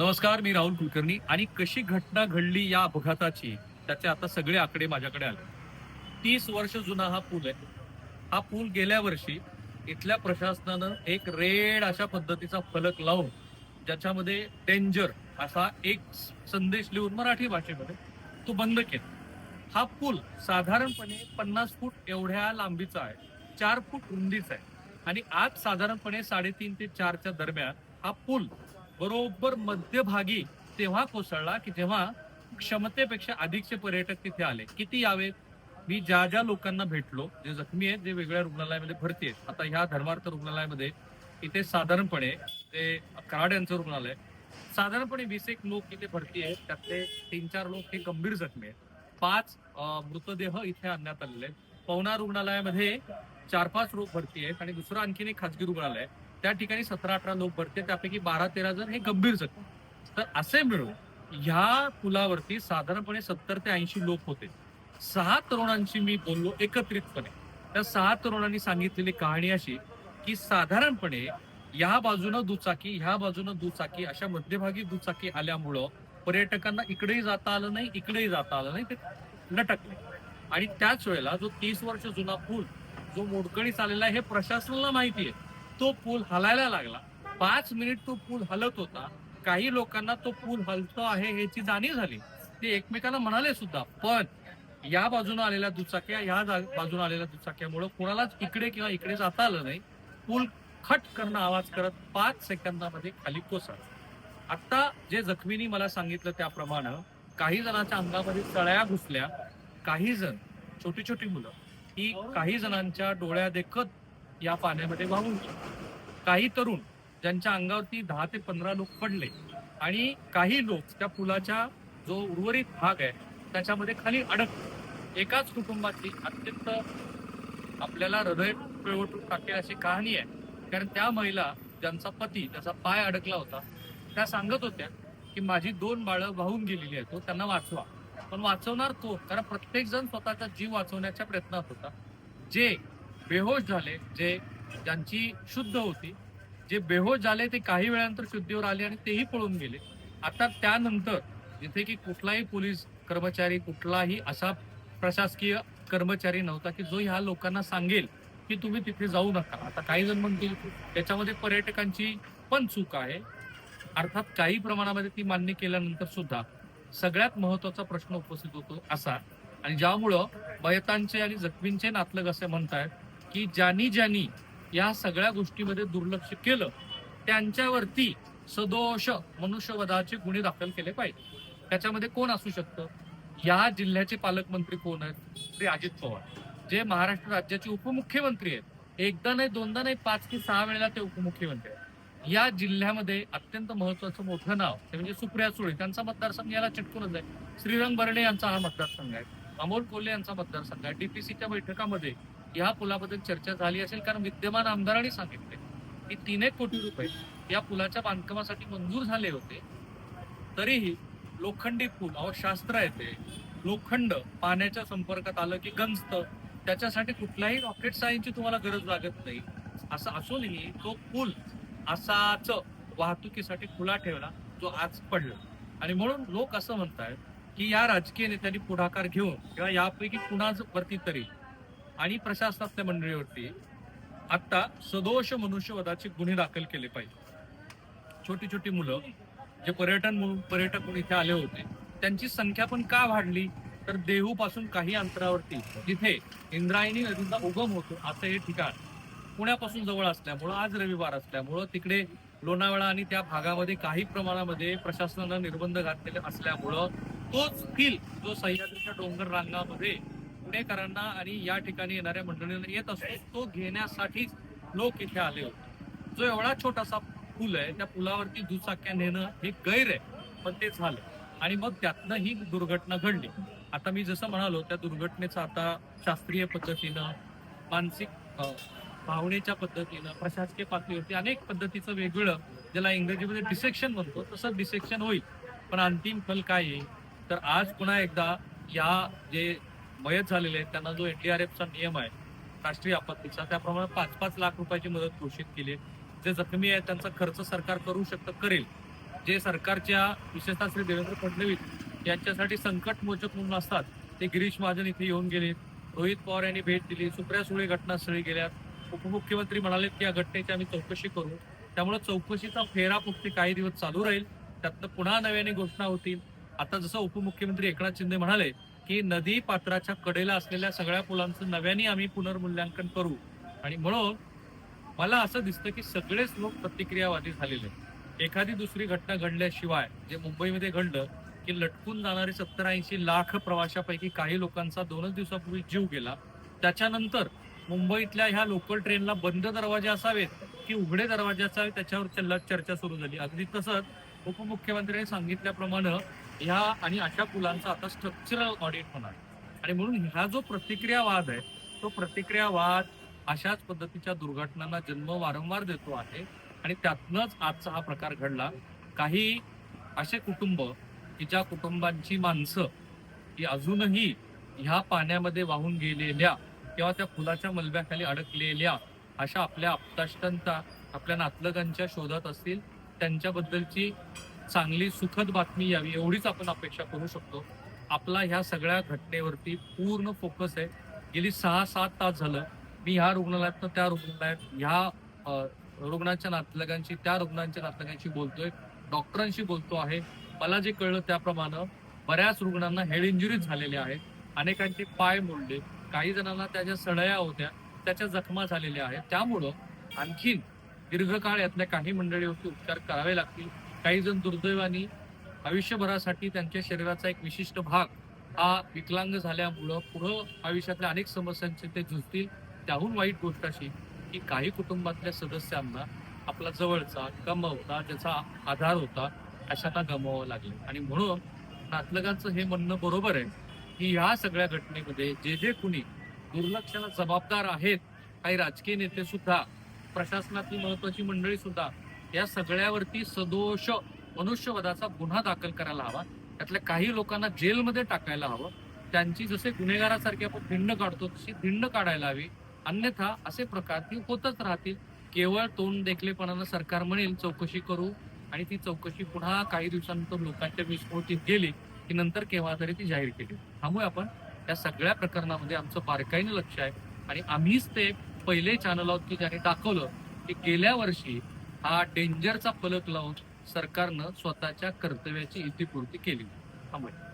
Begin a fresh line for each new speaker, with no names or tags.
नमस्कार मी राहुल कुलकर्णी. आणि कशी घटना घडली या अपघाताची? त्याचे आता सगळे आकडे माझ्याकडे आले. तीस वर्ष जुना हा पूल आहे. हा पूल गेल्या वर्षी इथल्या प्रशासनानं एक रेड अशा पद्धतीचा फलक लावून ज्याच्यामध्ये डेंजर असा एक संदेश लिहून मराठी भाषेमध्ये तो बंद केला. हा पूल साधारणपणे पन्नास फूट एवढ्या लांबीचा आहे. चार फूट रुंदीचा आहे. आणि आज साधारणपणे साडेतीन ते चारच्या दरम्यान हा पूल बरोबर मध्यभागी तेव्हा कोसळला की जेव्हा क्षमतेपेक्षा अधिकचे पर्यटक तिथे आले. किती यावेत मी ज्या ज्या लोकांना भेटलो जे जखमी आहेत जे वेगळ्या रुग्णालयामध्ये भरती आहेत. आता ह्या धर्मार्थ रुग्णालयामध्ये इथे साधारणपणे ते कराड यांचं रुग्णालय साधारणपणे वीस एक लोक इथे भरती आहेत. त्यातले तीन चार लोक हे गंभीर जखमी आहेत. पाच मृतदेह इथे आणण्यात आलेले आहेत. पवना रुग्णालयामध्ये चार पाच लोक भरती आहेत आणि दुसरं आणखीन एक खाजगी रुग्णालय आहे. त्या ठिकाणी सतरा अठरा लोक भरते त्यापैकी बारा तेरा जण हे गंभीर जखमी. तर असे मिळून ह्या पुलावरती साधारणपणे सत्तर ते ऐंशी लोक होते. सहा तरुणांशी मी बोललो एकत्रितपणे. त्या सहा तरुणांनी सांगितलेली कहाणी अशी की साधारणपणे या बाजूनं दुचाकी ह्या बाजूनं दुचाकी अशा मध्यभागी दुचाकी आल्यामुळं पर्यटकांना इकडेही जाता आलं नाही इकडेही जाता आलं नाही ते लटकले. आणि त्याच वेळेला जो तीस वर्ष जुना पूल जो मोडकळीस आलेला आहे हे प्रशासनाला माहिती आहे. तो पूल हलायला लागला. पाच मिनिट तो पूल हलत होता. काही लोकांना तो पूल हलतो आहे ह्याची जाणीव झाली. ते एकमेकांना म्हणाले सुद्धा पण या बाजूने आलेल्या दुचाक्या ह्या जा- बाजूने आलेल्या दुचाक्यामुळं कोणालाच इकडे किंवा इकडे जाता आलं नाही. पूल खट करणं आवाज करत पाच सेकंदामध्ये खाली कोसळला. आता जे जखमींनी मला सांगितलं त्याप्रमाणे काही जणांच्या अंगामध्ये तळ्या घुसल्या. काही जण छोटी छोटी मुलं ही काही जणांच्या डोळ्या देखत या पाण्यामध्ये वाहून काही तरुण ज्यांच्या अंगावरती दहा ते पंधरा लोक पडले आणि काही लोक त्या पुलाच्या जो उर्वरित भाग आहे त्याच्यामध्ये खाली अडक एकाच कुटुंबाची अत्यंत आपल्याला हृदय पिळवटून टाकेल अशी कहाणी आहे. कारण त्या महिला ज्यांचा पती त्याचा पाय अडकला होता त्या सांगत होत्या की माझी दोन बाळं वाहून गेलेली आहेत तो त्यांना वाचवा. पण वाचवणार तो कारण प्रत्येक जण स्वतःचा जीव वाचवण्याच्या प्रयत्नात होता. जे बेहोश झाले जे ज्यांची शुद्ध होती जे बेहोश झाले ते काही वेळानंतर शुद्धीवर आले आणि तेही पळून गेले. आता त्यानंतर जिथे की कुठलाही पोलीस कर्मचारी कुठलाही असा प्रशासकीय कर्मचारी नव्हता की जो ह्या लोकांना सांगेल की तुम्ही तिथे जाऊ नका. आता काही जण म्हणतील त्याच्यामध्ये पर्यटकांची पण चूक आहे. अर्थात काही प्रमाणामध्ये ती मान्य केल्यानंतर सुद्धा सगळ्यात महत्त्वाचा प्रश्न उपस्थित होतो असा. आणि ज्यामुळं मयतांचे आणि जखमींचे नातलग असे म्हणतायत की ज्यांनी ज्यांनी या सगळ्या गोष्टीमध्ये दुर्लक्ष केलं त्यांच्यावरती सदोष मनुष्यवधाचे गुन्हे दाखल केले पाहिजे. त्याच्यामध्ये कोण असू शकतं? या जिल्ह्याचे पालकमंत्री कोण आहेत? श्री अजित पवार. जे महाराष्ट्र राज्याचे उपमुख्यमंत्री आहेत. एकदा नाही दोनदा नाही पाच की सहा वेळेला ते उपमुख्यमंत्री आहेत. या जिल्ह्यामध्ये अत्यंत महत्वाचं मोठं नाव ते म्हणजे सुप्रिया सुळे त्यांचा मतदारसंघ याला चिटकूनच आहे. श्रीरंग बर्णे यांचा हा मतदारसंघ आहे. अमोल कोल्हे यांचा मतदारसंघ आहे. डीपीसीच्या बैठकामध्ये या पुलाबद्दल चर्चा झाली असेल कारण विद्यमान आमदारांनी सांगितले की तीन एक कोटी रुपये या पुलाच्या बांधकामासाठी मंजूर झाले होते. तरीही लोखंडी पूल अहो शास्त्र आहे ते. लोखंड पाण्याच्या संपर्कात आलं की गंजत. त्याच्यासाठी कुठल्याही रॉकेट सायन्सची तुम्हाला गरज लागत नाही. असं असूनही तो पूल असाच वाहतुकीसाठी खुला ठेवला जो आज पडला. आणि म्हणून लोक असं म्हणतायत की या राजकीय नेत्यांनी पुढाकार घेऊन किंवा यापैकी कुणाच वरती तरी आणि प्रशासनातल्या मंडळीवरती आत्ता सदोष मनुष्यवधाचे गुन्हे दाखल केले पाहिजे. छोटी छोटी मुलं जे पर्यटन म्हणून पर्यटक म्हणून इथे आले होते त्यांची संख्या पण का वाढली? तर देहू पासून काही अंतरावरती जिथे इंद्रायणी नदीचा उगम होतो असं हे ठिकाण पुण्यापासून जवळ असल्यामुळं आज रविवार असल्यामुळं तिकडे लोणावळा आणि त्या भागामध्ये काही प्रमाणामध्ये प्रशासनानं निर्बंध घातलेले असल्यामुळं तोच फील जो सह्याद्रीच्या डोंगर रांगामध्ये पुणेकरांना आणि या ठिकाणी येणाऱ्या मंडळींना येत असतो तो घेण्यासाठीच लोक इथे आले होते. जो एवढा छोटासा पूल आहे त्या पुलावरती दुचाक्या नेणं हे गैर आहे पण ते झालं. आणि मग त्यातनं ही दुर्घटना घडली. आता मी जसं म्हणालो त्या दुर्घटनेचं आता शास्त्रीय पद्धतीनं मानसिक भावनेच्या पद्धतीनं प्रशासकीय पातळीवरती अनेक पद्धतीचं वेगवेगळं ज्याला इंग्रजीमध्ये डिसेक्शन म्हणतो तसं डिसेक्शन होईल. पण अंतिम फल काय येईल? तर आज पुन्हा एकदा या जे मयत झालेले आहेत. त्यांना जो एनडीआरएफचा नियम आहे राष्ट्रीय आपत्तीचा त्याप्रमाणे पाच पाच लाख रुपयाची मदत घोषित केली आहे. जे जखमी आहेत त्यांचा खर्च सरकार करू शकतं करेल. जे सरकारच्या विशेषतः श्री देवेंद्र फडणवीस यांच्यासाठी संकट मोचक म्हणून असतात ते गिरीश महाजन इथे येऊन गेले रोहित पवार यांनी भेट दिली. सुप्रिया सुळे घटनास्थळी गेल्यात उपमुख्यमंत्री म्हणाले की या घटनेची आम्ही चौकशी करू. त्यामुळे चौकशीचा फेरा फक्त काही दिवस चालू राहील. त्यातनं पुन्हा नव्याने घोषणा होतील. आता जसं उपमुख्यमंत्री एकनाथ शिंदे म्हणाले की नदी पात्राच्या कडेला असलेल्या सगळ्या पुलांचं नव्याने आम्ही पुनर्मूल्यांकन करू. आणि म्हणून मला असं दिसतं की सगळेच लोक प्रतिक्रियावादी झालेले आहेत. एखादी दुसरी घटना घडल्याशिवाय जे मुंबईमध्ये घडलं की लटकून जाणारे सत्तर ऐंशी लाख प्रवाशापैकी काही लोकांचा दोनच दिवसापूर्वी जीव गेला. त्याच्यानंतर मुंबईतल्या ह्या लोकल ट्रेनला बंद दरवाजे असावेत की उघडे दरवाजे असावेत त्याच्यावर चर्चा सुरू झाली. अगदी तसंच उपमुख्यमंत्र्यांनी सांगितल्याप्रमाणे ह्या आणि अशा पुलांचं आता स्ट्रक्चरल ऑडिट होणार. आणि म्हणून हा जो प्रतिक्रियावाद आहे तो प्रतिक्रियावाद अशाच पद्धतीच्या दुर्घटनांना जन्म वारंवार देतो आहे. आणि त्यातनंच आजचा हा प्रकार घडला. काही असे कुटुंब की ज्या कुटुंबांची माणसं ही अजूनही ह्या पाण्यामध्ये वाहून गेलेल्या किंवा त्या फुलाच्या मलब्याखाली अडकलेल्या अशा आपल्या आप्ताष्टांचा आपल्या नातलगांच्या शोधात असतील त्यांच्याबद्दलची चांगली सुखद बातमी यावी एवढीच आपण अपेक्षा करू शकतो. आपला ह्या सगळ्या घटनेवरती पूर्ण फोकस आहे. गेली सहा सात तास झालं. मी ह्या रुग्णालयातनं त्या रुग्णालयात ह्या रुग्णांच्या नातलगांशी त्या रुग्णांच्या नातलगांशी बोलतोय. डॉक्टरांशी बोलतो आहे. मला जे कळलं त्याप्रमाणे बऱ्याच रुग्णांना हेड इंजुरीज झालेल्या आहेत. अनेकांचे पाय मोडले. काही जणांना त्याच्या सडया होत्या त्याच्या जखमा झालेल्या आहेत. त्यामुळं आणखीन दीर्घकाळ यातल्या काही मंडळीवरती उपचार करावे लागतील. काही जण दुर्दैवानी आयुष्यभरासाठी त्यांच्या शरीराचा एक विशिष्ट भाग हा विकलांग झाल्यामुळं पुढं आयुष्यातल्या अनेक समस्यांचे ते झुजतील. त्याहून वाईट गोष्ट अशी की काही कुटुंबातल्या सदस्यांना आपला जवळचा कमवता ज्याचा आधार होता अशांना गमवावं लागले. आणि म्हणून नातलगांचं हे म्हणणं बरोबर आहे की ह्या सगळ्या घटनेमध्ये जे जे कुणी दुर्लक्षाला जबाबदार आहेत काही राजकीय नेते सुद्धा प्रशासनातली महत्वाची मंडळी सुद्धा या सगळ्यावरती सदोष मनुष्यवधाचा गुन्हा दाखल करायला हवा. त्यातल्या काही लोकांना जेलमध्ये टाकायला हवं. त्यांची जसे गुन्हेगारासारखी आपण धिंड काढतो तशी धिंड काढायला हवी. अन्यथा असे प्रकार ती होतच राहतील. केवळ तोंड देखलेपणानं सरकार म्हणेल चौकशी करू. आणि ती चौकशी पुन्हा काही दिवसानंतर लोकांच्या विस्फोटीत गेली की नंतर केव्हा तरी ती जाहीर केली. त्यामुळे आपण या सगळ्या प्रकरणामध्ये आमचं बारकाईनं लक्ष आहे. आणि आम्हीच ते पहिले चॅनल आहोत की ज्याने दाखवलं की गेल्या वर्षी हा डेंजरचा फलक लावून सरकारनं स्वतःच्या कर्तव्याची इतिपूर्ती केली. थांबूया